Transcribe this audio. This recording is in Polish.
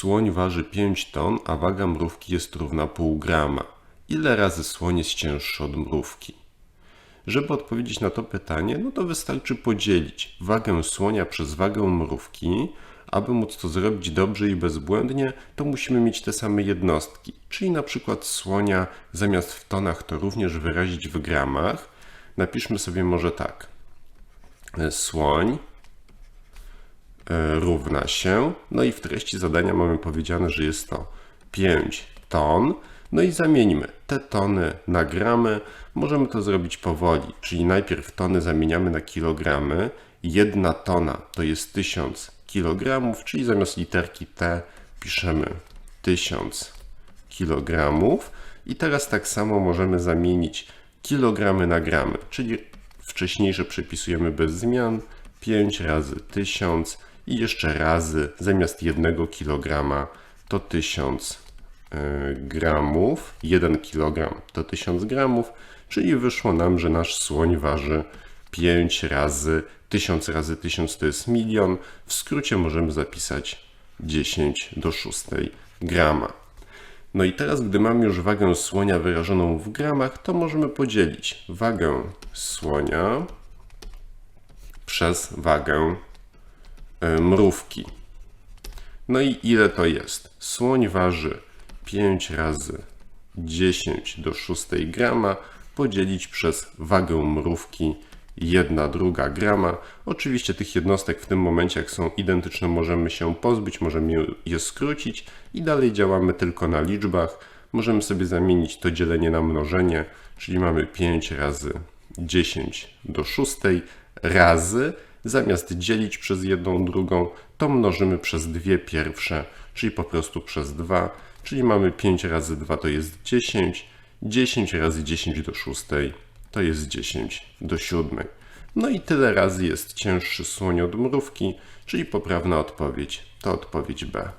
Słoń waży 5 ton, a waga mrówki jest równa pół grama. Ile razy słoń jest cięższy od mrówki? Żeby odpowiedzieć na to pytanie, no to wystarczy podzielić wagę słonia przez wagę mrówki. Aby móc to zrobić dobrze i bezbłędnie, to musimy mieć te same jednostki. Czyli na przykład słonia zamiast w tonach to również wyrazić w gramach. Napiszmy sobie może tak. Słoń równa się, no i w treści zadania mamy powiedziane, że jest to 5 ton. No i zamieńmy te tony na gramy. Możemy to zrobić powoli, czyli najpierw tony zamieniamy na kilogramy. Jedna tona to jest 1000 kilogramów, czyli zamiast literki T piszemy 1000 kilogramów. I teraz tak samo możemy zamienić kilogramy na gramy, czyli wcześniejsze przepisujemy bez zmian. 5 razy 1000 i jeszcze razy zamiast 1 kg to 1000 y, gramów. 1 kg to 1000 gramów, czyli wyszło nam, że nasz słoń waży 5 razy 1000 razy 1000 to jest milion. W skrócie możemy zapisać 10 do 6 grama. No i teraz, gdy mamy już wagę słonia wyrażoną w gramach, to możemy podzielić wagę słonia przez wagę e, mrówki. No i ile to jest? Słoń waży 5 razy 10 do 6 grama podzielić przez wagę mrówki 1 druga grama. Oczywiście tych jednostek w tym momencie, jak są identyczne, możemy się pozbyć, możemy je skrócić i dalej działamy tylko na liczbach. Możemy sobie zamienić to dzielenie na mnożenie, czyli mamy 5 razy 10 do 6 razy. Zamiast dzielić przez jedną drugą, to mnożymy przez dwie pierwsze, czyli po prostu przez 2. Czyli mamy 5 razy 2 to jest 10. 10 razy 10 do 6 to jest 10 do 7. No i tyle razy jest cięższy słoń od mrówki, czyli poprawna odpowiedź to odpowiedź B.